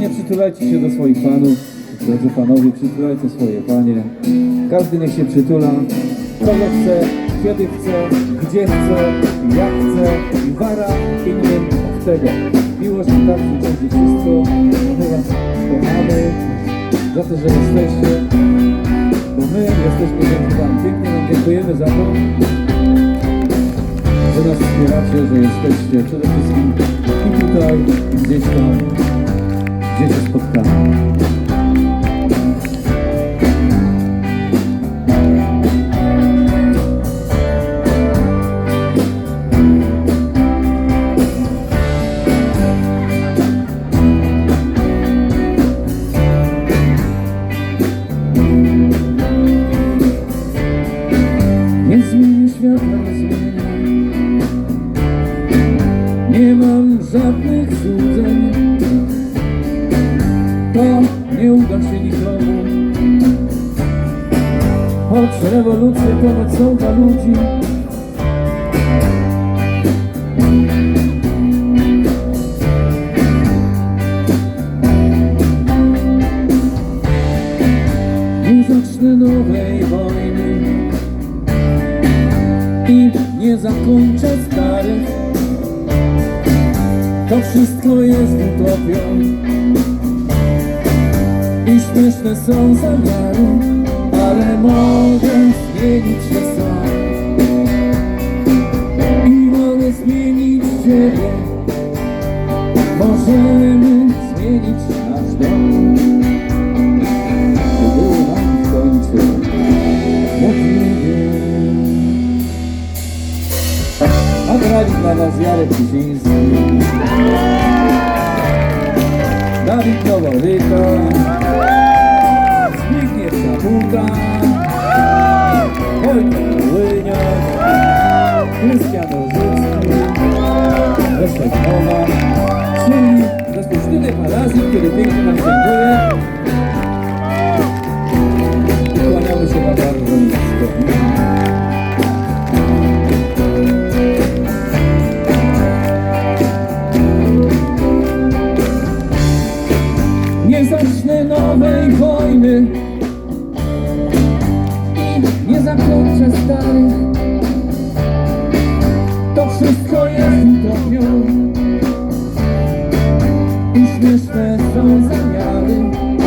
Panie, przytulajcie się do swoich panów. Drodzy panowie, przytulajcie swoje panie. Każdy niech się przytula. Kogo chce, kiedy chce, gdzie chce, jak chce. I wara innym od tego. Miłość starczy będzie wszystko. My was kochamy za to, że jesteście. Bo my jesteśmy wam. Pięknie dziękujemy za to, że nas wspieracie, że jesteście przede wszystkim i tutaj, i gdzieś tam, gdzie się spotkamy. Nie zmieni świata, nie zmieni Nie mam żadnych złudzeń nie uda się nikomu Choć rewolucje ponad są dla ludzi. Nie zacznę nowej wojny. I nie zakończę starych. To wszystko jest utopią śmieszne są zamiary, ale mogę zmienić się sam. I mogę zmienić Ciebie. Możemy zmienić nasz dom. Grali dla nas Jarek Kuziński Dawid Noworyko Krystian Rożycki, Leszek Mowa, czyli rozpoczniemy parasy, który pięknie nam dziękuję. I śmieszne są zamiary Ale mogę